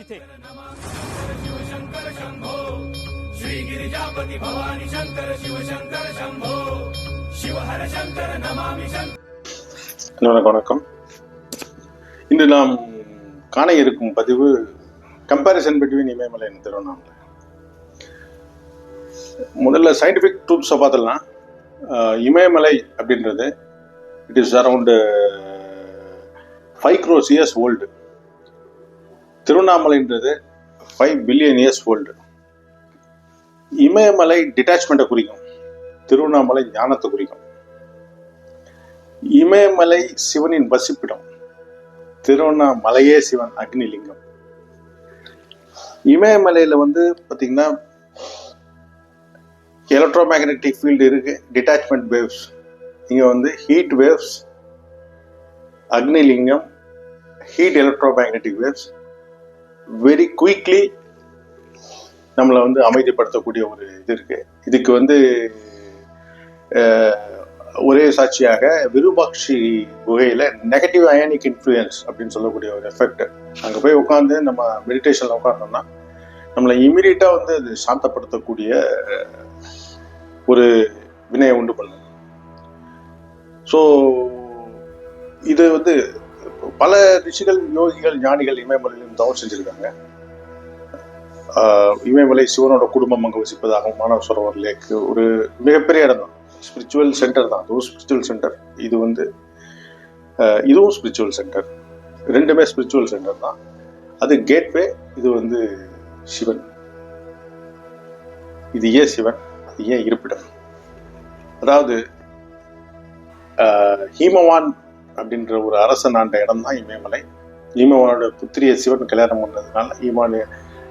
इथे श्री गिरिजापती भवानी शंकर शिव शंकर शंभो शिव हर शंकर नमामि शंकर அனைவருக்கும் வணக்கம் இன்று நாம் காண இருக்கும் பதிவு comparison between Imayamalai and Tiruvannamalai முதல்ல சயின்டிஃபிக் ட்ரூப்ஸை பார்த்துடலாம் அஹ், இமயமலை அப்படின்றது it is around five crores years old திருவண்ணாமலைன்றது five billion years old Imayamalai டிட்டாச்மெண்ட்டை குறிக்கும். திருவண்ணாமலை ஞானத்தை குறிக்கும். இமயமலை சிவனின் வசிப்பிடம். திருவண்ணாமலையே சிவன் அக்னிலிங்கம். இமயமலையில் வந்து பார்த்திங்கன்னா எலக்ட்ரோ மேக்னெட்டிக் ஃபீல்டு இருக்குது டிட்டாச்மெண்ட் வேவ்ஸ் இங்கே வந்து heat waves Agnilingam heat electromagnetic waves very quickly நம்மளை வந்து அமைதிப்படுத்தக்கூடிய ஒரு இது இருக்கு. இதுக்கு வந்து ஒரே சாட்சியாக விருபாக்ஷி குகையில நெகட்டிவ் அயானிக் இன்ஃப்ளூயன்ஸ் அப்படின்னு சொல்லக்கூடிய ஒரு எஃபெக்ட் அங்கே போய் உட்காந்து நம்ம மெடிடேஷன்ல உட்கார்ந்தோம்னா நம்மளை இமீடியட்டா வந்து அது சாந்தப்படுத்தக்கூடிய ஒரு வினையை உண்டு பண்ணும் ஸோ இது வந்து பல ரிஷிகள் யோகிகள் ஞானிகள் இமயமலையிலும் தவம் செஞ்சிருக்காங்க. இமயமலை சிவனோட குடும்பம் அங்கே வசிப்பதாகவும் மாணவ சரோவர் லேக் ஒரு மிகப்பெரிய இடம் தான். ஸ்பிரிச்சுவல் சென்டர் தான். அதுவும் ஸ்பிரிச்சுவல் சென்டர் இது வந்து இதுவும் ஸ்பிரிச்சுவல் சென்டர் ரெண்டுமே ஸ்பிரிச்சுவல் சென்டர் தான். அது கேட்வே இது வந்து சிவன். இது ஏன் சிவன்? அது ஏன் இருப்பிடம்? அதாவது ஹீமவான் அப்படின்ற ஒரு அரசன் ஆண்ட இடம் தான் இமயமலை. ஹீமவானோட புத்திரியை சிவன் கல்யாணம் பண்ணதுனால ஹீமான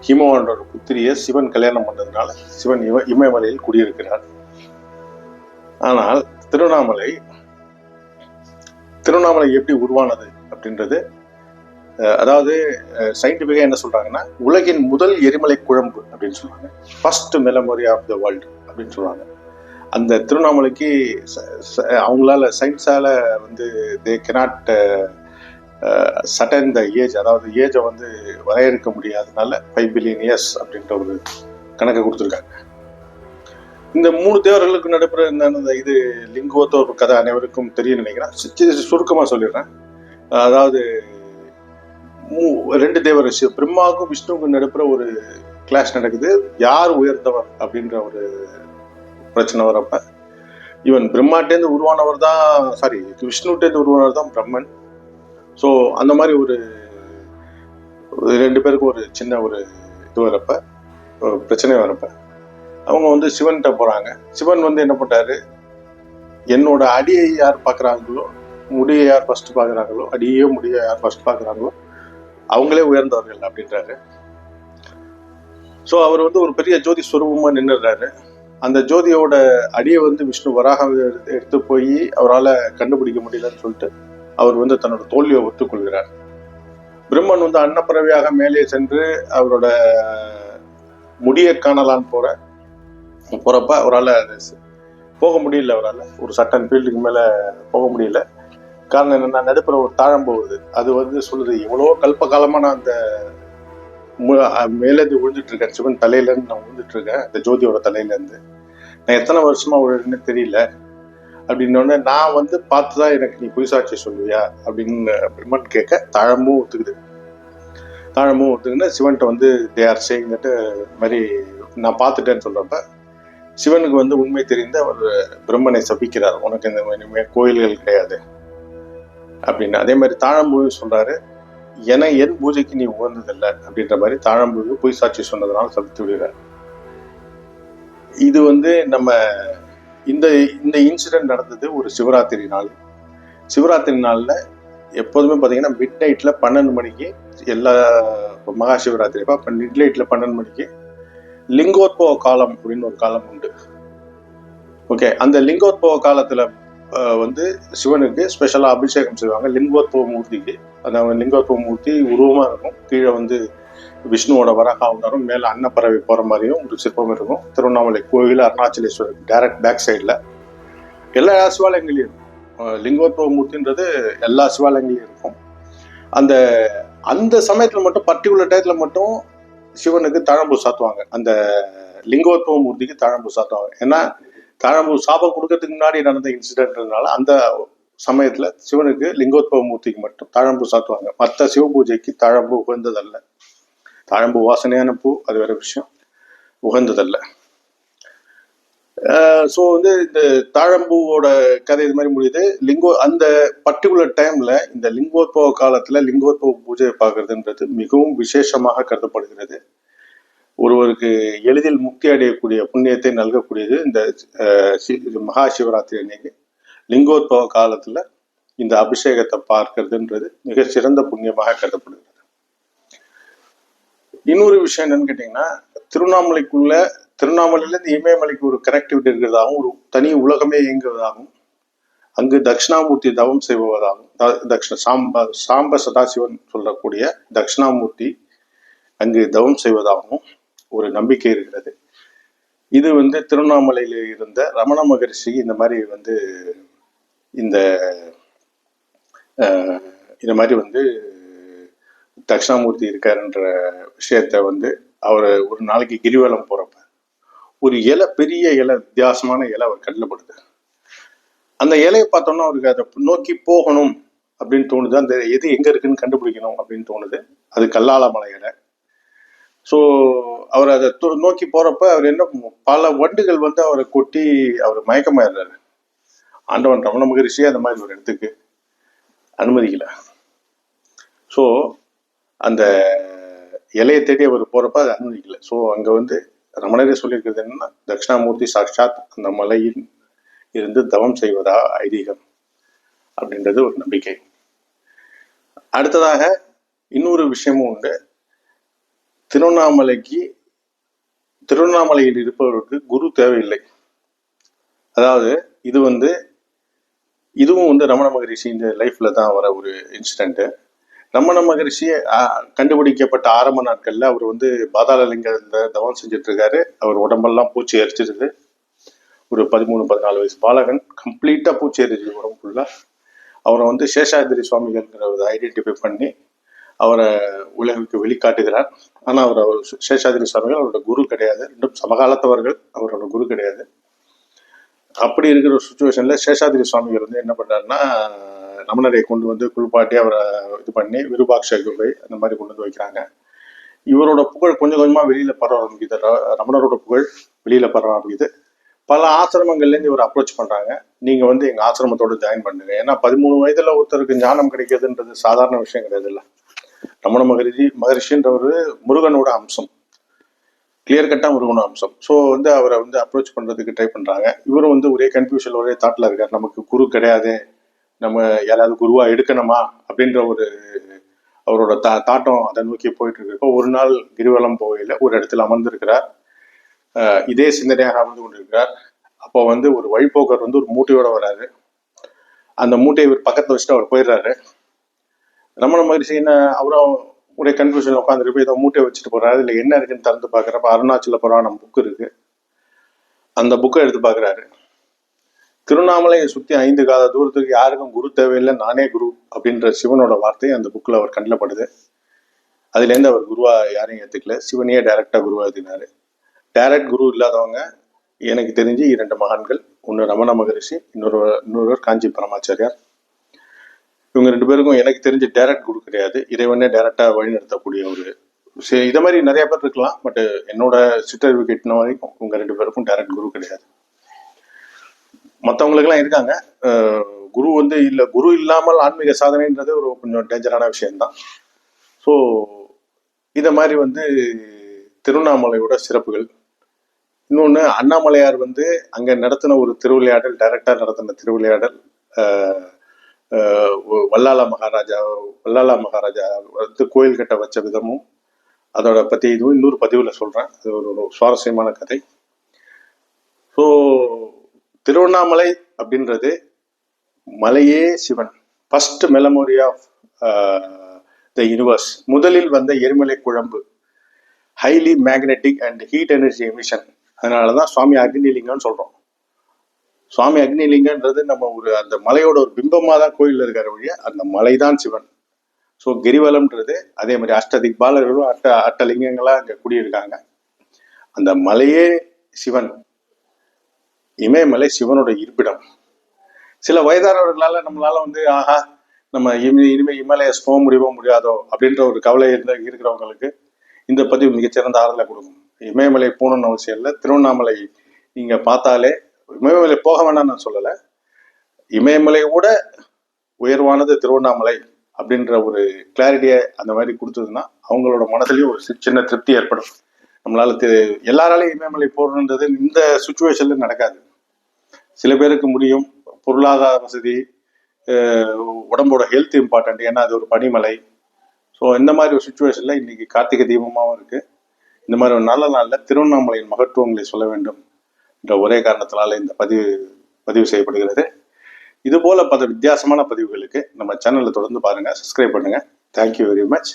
ஹீமவானோட புத்திரியை சிவன் கல்யாணம் பண்ணதுனால சிவன் இம இமயமலையில் குடியிருக்கிறார். ஆனால் திருவண்ணாமலை திருவண்ணாமலை எப்படி உருவானது அப்படின்றது அதாவது சயின்டிஃபிக்காக என்ன சொல்றாங்கன்னா உலகின் முதல் எரிமலை குழம்பு அப்படின்னு சொல்றாங்க. First memory of the world அப்படின்னு சொல்றாங்க. அந்த திருவண்ணாமலைக்கு ச- ச- அவங்களால சயின்ஸால வந்து தே கெனாட் சட்டன் த ஏஜ் அதாவது ஏஜை வந்து வரையறுக்க முடியாதனால ஃபைவ் பில்லியன் இயர்ஸ் அப்படின்ற ஒரு கணக்கை கொடுத்துருக்காங்க. இந்த மூணு தேவர்களுக்கு நடைபெற இந்த இந்த இது லிங்கோத்தோ ஒரு கதை அனைவருக்கும் தெரியும் நினைக்கிறேன். சுருக்கமாக சொல்லிடுறேன். அதாவது மூ- ரெண்டு தேவர் பிரம்மாவுக்கும் விஷ்ணுவுக்கும் நடைபெற ஒரு கிளாஸ் நடக்குது. யார் உயர்ந்தவர் அப்படின்ற ஒரு பிரச்சனை வரப்ப ஈவன் பிரம்மாட்டேந்து உருவானவர் தான் சாரி விஷ்ணுட்டேந்து உருவானவர் தான் பிரம்மன் ஸோ அந்த மாதிரி ஒரு ஒரு ரெண்டு பேருக்கும் ஒரு சின்ன ஒரு இது வரப்ப பிரச்சனை வரப்ப. அவங்க வந்து சிவன்கிட்ட போகிறாங்க சிவன் வந்து என்ன பண்ணுறாரு என்னோட அடியை யார் பார்க்குறாங்களோ முடியை யார் ஃபஸ்ட்டு பார்க்குறாங்களோ அடியோ முடியை யார் ஃபஸ்ட் பார்க்குறாங்களோ அவங்களே உயர்ந்தவர்கள் அப்படின்றாரு. ஸோ அவர் வந்து ஒரு பெரிய ஜோதி ஸ்வரூபமா நின்றுடுறாரு அந்த ஜோதியோட அடியை வந்து விஷ்ணு வராக எடுத்து போய் அவரால் கண்டுபிடிக்க முடியலன்னு சொல்லிட்டு அவர் வந்து தன்னோட தோல்வியை ஒத்துக்கொள்கிறார். பிரம்மன் வந்து அன்னப்பறவையாக மேலே சென்று அவரோட முடியை காணலான்னு போற. போறப்ப அவரால் போக முடியல அவரால். ஒரு சட்டன் ஃபீல்டுக்கு மேலே போக முடியல. காரணம் என்னன்னா நடுப்புற ஒரு தாழம் போகுது. அது வந்து சொல்லுது எவ்வளோ கல்ப காலமாக நான் அந்த மேலேருந்து விழுந்துட்டு இருக்கேன். சிவன் தலையிலேருந்து நான் விழுந்துட்டு இருக்கேன். அந்த ஜோதியோட தலையிலேருந்து நான் எத்தனை வருஷமா விழுன்னு தெரியல. அப்படின்னோடனே நான் வந்து பார்த்து தான் எனக்கு நீ பொய் சாட்சி சொல்லுவியா? அப்படின்னு பிரம்மன் கேட்க தாழமும் ஒத்துக்குது. தாழமும் ஒத்துக்குன்னு சிவன்கிட்ட வந்து தே ஆர் சேங்கிட்டு மாதிரி நான் பார்த்துட்டேன்னு சொல்றப்ப சிவனுக்கு வந்து உண்மை தெரிந்த அவர் பிரம்மனை சபிக்கிறார். உனக்கு இந்த இனிமே கோயில்கள் கிடையாது. அப்படின்னு. அதே மாதிரி தாழம்பூவி சொல்றாரு என என் பூஜைக்கு நீ உகந்ததில்லை. அப்படின்ற மாதிரி தாழம்பூவி பொய் சாட்சி சொன்னதுனால சபித்து விடுகிறார். இது வந்து நம்ம இந்த இந்த இன்சிடென்ட் நடந்தது ஒரு சிவராத்திரி நாள். சிவராத்திரி நாளில் எப்போதுமே பார்த்தீங்கன்னா மிட் நைட்டில் பன்னெண்டு மணிக்கு எல்லா இப்போ மகா சிவராத்திரி அப்போ மிட் நைட்டில் பன்னெண்டு மணிக்கு லிங்கோத்பவ காலம் அப்படின்னு ஒரு காலம் உண்டு. ஓகே அந்த லிங்கோத்பவ காலத்தில் வந்து சிவனுக்கு ஸ்பெஷலாக அபிஷேகம் செய்வாங்க. லிங்கோத்பவ மூர்த்திக்கு. அந்த லிங்கோத்பவ மூர்த்தி உருவமாக இருக்கும். கீழே வந்து விஷ்ணுவோட வராக அவதாரம் மேலே அன்னப்பறவை போகிற மாதிரியும் ஒரு சிற்பம் இருக்கும். திருவண்ணாமலை கோயில் அருணாச்சலேஸ்வரர் டைரக்ட் பேக் சைடில் எல்லா சிவாலயங்களையும் இருக்கும். லிங்கோத்பவ மூர்த்தின்றது எல்லா சிவாலயங்களையும் இருக்கும். அந்த அந்த சமயத்தில் மட்டும் பர்டிகுலர் டயத்தில் மட்டும் சிவனுக்கு தழம்பு சாத்துவாங்க. அந்த லிங்கோத்பவ மூர்த்திக்கு தழம்பு சாத்துவாங்க. ஏன்னா தழம்பு சாபம் கொடுக்கறதுக்கு முன்னாடி நடந்த இன்சிடென்ட்னால அந்த சமயத்தில் சிவனுக்கு லிங்கோத்பவ மூர்த்திக்கு மட்டும் தழம்பு சாத்துவாங்க. மற்ற சிவ பூஜைக்கு தழம்பு உகந்ததல்ல. தாழம்பூ வாசனையான பூ அது வேற விஷயம். உகந்ததல்ல. ஸோ வந்து இந்த தாழம்பூவோட கதை இது மாதிரி முடியுது. லிங்கோ அந்த பர்டிகுலர் டைம்ல இந்த லிங்கோத்பவ காலத்துல லிங்கோத்பவ பூஜையை பார்க்கறதுன்றது மிகவும் விசேஷமாக கருதப்படுகிறது. ஒருவருக்கு எளிதில் முக்தி அடையக்கூடிய புண்ணியத்தை நல்கக்கூடியது இந்த இது மகா சிவராத்திரி அன்னைக்கு. லிங்கோத்பவ காலத்துல இந்த அபிஷேகத்தை பார்க்கறதுன்றது மிக சிறந்த புண்ணியமாக கருதப்படுகிறது. இன்னொரு விஷயம் என்னன்னு கேட்டீங்கன்னா திருவண்ணாமலைக்குள்ள திருவண்ணாமலையிலேருந்து இமயமலைக்கு ஒரு கனெக்டிவிட்டி இருக்கிறதாகவும் ஒரு தனி உலகமே இயங்குவதாகவும் அங்கு தட்சிணாமூர்த்தி தவம் செய்வதாகவும் த- சாம்ப சாம்ப சதாசிவன் சொல்லக்கூடிய தட்சிணாமூர்த்தி அங்கு தவம் செய்வதாகவும் ஒரு நம்பிக்கை இருக்கிறது. இது வந்து திருவண்ணாமலையில் இருந்த ரமண மகரிஷி இந்த மாதிரி வந்து இந்த இந்த மாதிரி வந்து தட்சிணாமூர்த்தி இருக்காருன்ற விஷயத்த வந்து அவர் ஒரு நாளைக்கு கிரிவலம் போகிறப்ப ஒரு இலை பெரிய இலை வித்தியாசமான இலை அவர் கண்ணில் படுது. அந்த இலையை பார்த்தோம்னா அவருக்கு அதை நோக்கி போகணும் அப்படின்னு தோணுது. அந்த எது எங்கே இருக்குன்னு கண்டுபிடிக்கணும் அப்படின்னு தோணுது. அது கல்லால மலை இலை. ஸோ அவர் அதை நோக்கி போகிறப்ப அவர் என்ன பல வண்டுகள் வந்து அவரை கொட்டி அவர் மயக்கமாயிடுறாரு. ஆண்டவன் ரமண மகரிஷியே அந்த மாதிரி ஒரு இடத்துக்கு அனுமதிக்கல. ஸோ அந்த இலையை தேடி அவர் போறப்ப அதை அனுமதிக்கல. ஸோ அங்க வந்து ரமணரே சொல்லியிருக்கிறது என்னன்னா தட்சிணாமூர்த்தி சாட்சாத் அந்த மலையில் இருந்து தவம் செய்வதா ஐதீகம் அப்படின்றது ஒரு நம்பிக்கை. அடுத்ததாக இன்னொரு விஷயமும் உண்டு. திருவண்ணாமலைக்கு திருவண்ணாமலையில் இருப்பவருக்கு குரு தேவையில்லை. அதாவது இது வந்து இதுவும் வந்து ரமண மகரிஷி இந்த லைஃப்ல தான் வர ஒரு இன்சிடென்ட்டு ரமண மகரிஷி கண்டுபிடிக்கப்பட்ட ஆரம்ப நாட்கள்ல அவர் வந்து பாதாளலிங்கத்துல தவம் செஞ்சுட்டு இருக்காரு அவர் உடம்பெல்லாம் பூச்சி எரிச்சிருது. ஒரு பதிமூணு பதினாலு வயசு பாலகன் கம்ப்ளீட்டா பூச்சி எரிச்சு உடம்பு ஃபுல்லா அவரை வந்து சேஷாதிரி சுவாமிகள்ங்கிறத ஐடென்டிஃபை பண்ணி அவரை உலகுக்கு வெளிக்காட்டுகிறார். ஆனால் அவர் அவர் சேஷாதிரி சுவாமிகள் அவரோட குரு கிடையாது. இன்னும் சமகாலத்தவர்கள். அவரோட குரு கிடையாது. அப்படி இருக்கிற சுச்சுவேஷனில் சுச்சுவேஷன்ல சேஷாதிரி சுவாமிகள் வந்து என்ன பண்றாருன்னா ரமணரை கொண்டு வந்து குளிப்பாட்டி அவரை இது பண்ணி விருபாட்ச குகை அந்த மாதிரி கொண்டு வந்து வைக்கிறாங்க. இவரோட புகழ் கொஞ்சம் கொஞ்சமா வெளியில பரவ ஆரம்பிக்குது. ர- ரமணரோட புகழ் வெளியில பரவ ஆரம்பிக்குது. பல ஆசிரமங்கள்லேருந்து இவர் அப்ரோச் பண்றாங்க. நீங்க வந்து எங்க ஆசிரமத்தோடு ஜாயின் பண்ணுங்க. ஏன்னா பதிமூணு வயதுல ஒருத்தருக்கு ஞானம் கிடைக்கிறதுன்றது சாதாரண விஷயம் கிடையாது இல்லை. ரமண மகரிஷி மகரிஷின்றவர் முருகனோட அம்சம். கிளியர் கட்டாக முருகனோட அம்சம். ஸோ வந்து அவரை வந்து அப்ரோச் பண்ணுறதுக்கு ட்ரை பண்ணுறாங்க இவரும் வந்து ஒரே கன்ஃபியூஷன் ஒரே தாட்டில் இருக்கார். நமக்கு குரு கிடையாது. நம்ம யாராவது குருவாக எடுக்கணுமா? அப்படின்ற ஒரு அவரோட தா தாட்டம் அதை நோக்கி போயிட்டு இருக்கப்போ ஒரு நாள் கிரிவலம் போகையில் ஒரு இடத்துல அமர்ந்திருக்கிறார். இதே சிந்தனையாக அமர்ந்து கொண்டிருக்கிறார். அப்போ வந்து ஒரு வழிபோக்கர் வந்து ஒரு மூட்டையோட வராரு. அந்த மூட்டையை இவர் பக்கத்தில் வச்சுட்டு அவர் போயிடுறாரு. ரமண மகரிஷி என்ன அவரும் ஒரே கன்ஃபியூஷன் உட்காந்துட்டு போய் ஏதோ மூட்டை வச்சுட்டு போறாரு. இதுல என்ன இருக்குன்னு திறந்து பார்க்குறப்ப அருணாச்சல புராணம் புக் இருக்கு. அந்த புக்கை எடுத்து பார்க்குறாரு. திருவண்ணாமலையை சுற்றி ஐந்து காத தூரத்துக்கு யாருக்கும் குரு தேவையில்லை நானே குரு அப்படின்ற சிவனோட வார்த்தை அந்த புக்கில் அவர் கண்ணில் படுது. அவர் குருவா யாரையும் ஏற்றுக்கல சிவனையே டைரக்டாக குருவா எழுதினாரு டைரக்ட் குரு இல்லாதவங்க எனக்கு தெரிஞ்சு இரண்டு மகான்கள். ஒன்று ரமண மகரிஷி இன்னொரு இன்னொருவர் காஞ்சி பரமாச்சாரியார். இவங்க ரெண்டு பேருக்கும் எனக்கு தெரிஞ்ச டைரக்ட் குரு கிடையாது. இறைவனே டைரக்டா வழிநடத்தக்கூடிய ஒரு சரி, இதை மாதிரி நிறைய பேர் இருக்கலாம் பட் என்னோட சிற்றறிவு கேட்டின வரைக்கும் உங்க ரெண்டு பேருக்கும் டைரக்ட் குரு கிடையாது. மற்றவங்களுக்கெல்லாம் இருக்காங்க. குரு வந்து இல்ல குரு இல்லாமல் ஆன்மீக சாதனைன்றது ஒரு கொஞ்சம் டேஞ்சரான விஷயம்தான். ஸோ இதை மாதிரி வந்து திருவண்ணாமலையோட சிறப்புகள். இன்னொன்று அண்ணாமலையார் வந்து அங்கே நடத்தின ஒரு திருவிளையாடல் டைரக்டாக நடத்தின திருவிளையாடல் வல்லால மகாராஜா வல்லால மகாராஜா வந்து கோயில் கட்ட வச்ச விதமும் அதோட பற்றி இதுவும் இன்னொரு பதிவில் சொல்கிறேன் அது ஒரு சுவாரஸ்யமான கதை. ஸோ திருவண்ணாமலை அப்படின்றது மலையே Sivan. First memory of the universe முதலில் வந்த எரிமலை குழம்பு. Highly magnetic and heat energy emission அதனால தான் சுவாமி அக்னிலிங்கம்னு சொல்கிறோம் சுவாமி அக்னிலிங்கன்றது நம்ம ஒரு அந்த மலையோட ஒரு பிம்பமாக தான் கோயிலில் இருக்கிற வழிய அந்த மலை தான் சிவன். ஸோ கிரிவலம்ன்றது அதே மாதிரி அஷ்டதிக் பாலர்களும் அட்ட அட்டலிங்கங்களாக அங்கே குடியிருக்காங்க. அந்த மலையே சிவன். இமயமலை சிவனோட இருப்பிடம். சில வயதானவர்களால நம்மளால வந்து ஆஹா நம்ம இனி இனிமேல் இமலையை போக முடியுமோ முடியாதோ? அப்படின்ற ஒரு கவலை இருந்த இருக்கிறவங்களுக்கு இந்த பதிவு மிகச்சிறந்த ஆறுதலை கொடுக்கும். இமயமலை போகணும்னு அவசியம் இல்லை. திருவண்ணாமலை நீங்கள் பார்த்தாலே இமயமலை போக வேண்டாம்னு நான் சொல்லலை. இமயமலை கூட உயர்வானது திருவண்ணாமலை அப்படின்ற ஒரு கிளாரிட்டியை அந்த மாதிரி கொடுத்ததுன்னா அவங்களோட மனசுலயும் ஒரு சின்ன திருப்தி ஏற்படும். நம்மளால தெ- எல்லாராலையும் இமயமலை போடணுன்றது இந்த சுச்சுவேஷன்ல நடக்காது. சில பேருக்கு முடியும். பொருளாதார வசதி உடம்போட ஹெல்த் இம்பார்ட்டன்ட் ஏன்னா அது ஒரு பனிமலை. ஸோ இந்த மாதிரி ஒரு சுச்சுவேஷனில் இன்னைக்கு கார்த்திகை தீபமாகவும் இருக்குது இந்த மாதிரி ஒரு நல்ல நாளில் திருவண்ணாமலையின் மகத்துவங்களை சொல்ல வேண்டும். என்ற ஒரே காரணத்தினால இந்த பதிவு பதிவு செய்யப்படுகிறது. இது போல பல வித்தியாசமான பதிவுகளுக்கு நம்ம சேனலில் தொடர்ந்து பாருங்க சப்ஸ்கிரைப் பண்ணுங்க. Thank you very much